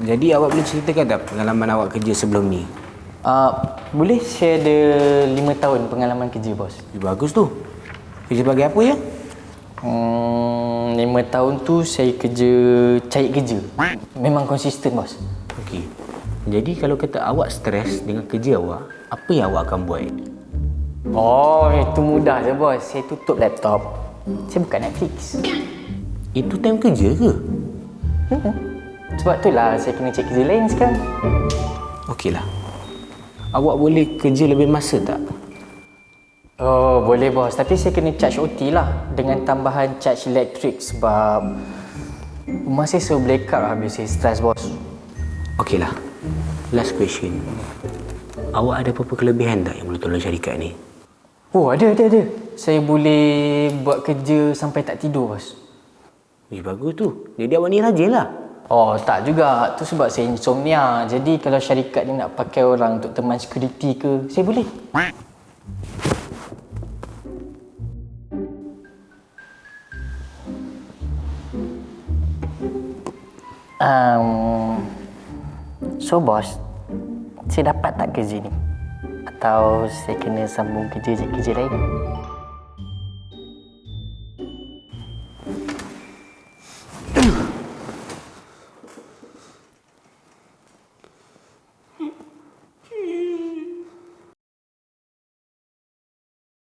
Jadi awak boleh ceritakan tak pengalaman awak kerja sebelum ni? Uh, boleh saya ada lima tahun pengalaman kerja bos? Eh, bagus tu. Kerja bagi apa ya? Hmm, lima tahun tu saya kerja cari kerja. Memang konsisten bos. Okey. Jadi kalau kata awak stres dengan kerja awak, apa yang awak akan buat? Oh, itu mudah je bos. Saya tutup laptop. Saya buka Netflix. Itu time kerja ke? Sebab itulah saya kena cari kerja lain sekarang. Okeylah. Awak boleh kerja lebih masa tak? Oh, boleh bos. Tapi saya kena charge OT lah. Dengan tambahan charge elektrik sebab rumah saya selalu blackout lah habis saya stres bos. Okeylah. Last question. Awak ada apa-apa kelebihan tak yang boleh tolong syarikat ni? Oh, ada, ada, ada. Saya boleh buat kerja sampai tak tidur bos. Eh, bagus tu. Jadi awak ni rajin lah. Oh tak juga tu sebab saya insomnia. Jadi kalau syarikat ni nak pakai orang untuk teman security ke, saya boleh. Um, so bos, saya dapat tak kerja ni? Atau saya kena sambung kerja-kerja lain?